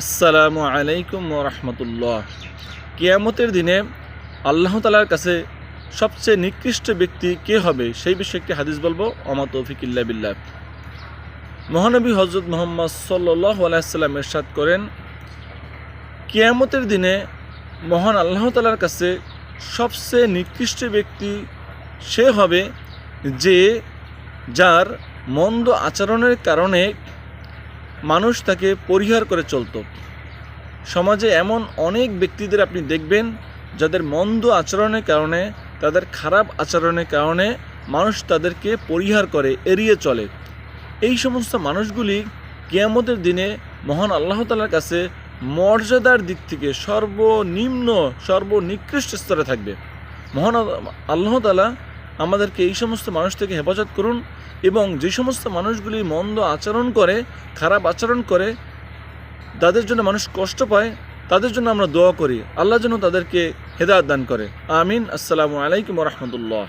আসসালামু আলাইকুম রহমতুল্লাহ। কিয়ামতের দিনে আল্লাহ তালার কাছে সবচেয়ে নিকৃষ্ট ব্যক্তি কে হবে সেই বিষয়ে একটি হাদিস বলব অমা তৌফিকিল্লা বিল্লাহ। মহানবী হজরত মোহাম্মদ সাল্লাহ আলাইসাল্লাম এরশাদ করেন, কিয়ামতের দিনে মহান আল্লাহ তালার কাছে সবচেয়ে নিকৃষ্ট ব্যক্তি সে হবে যে, যার মন্দ আচরণের কারণে মানুষ তাকে পরিহার করে চলত। সমাজে এমন অনেক ব্যক্তিদের আপনি দেখবেন, যাদের মন্দ আচরণের কারণে, তাদের খারাপ আচরণের কারণে মানুষ তাদেরকে পরিহার করে এড়িয়ে চলে। এই সমস্ত মানুষগুলি কেয়ামতের দিনে মহান আল্লাহ তালার কাছে মর্যাদার দিক থেকে সর্বনিম্ন, সর্বনিকৃষ্ট স্তরে থাকবে। মহান আল্লাহ তালা আমাদেরকে এই সমস্ত মানুষ থেকে হেফাজত করুন এবং যে সমস্ত মানুষগুলি মন্দ আচরণ করে, খারাপ আচরণ করে, তাদের জন্য মানুষ কষ্ট পায়, তাদের জন্য আমরা দোয়া করি। আল্লাহ যেন তাদেরকে হেদায়ত দান করে। আমিন। আসসালামু আলাইকুম রহমতুল্লাহ।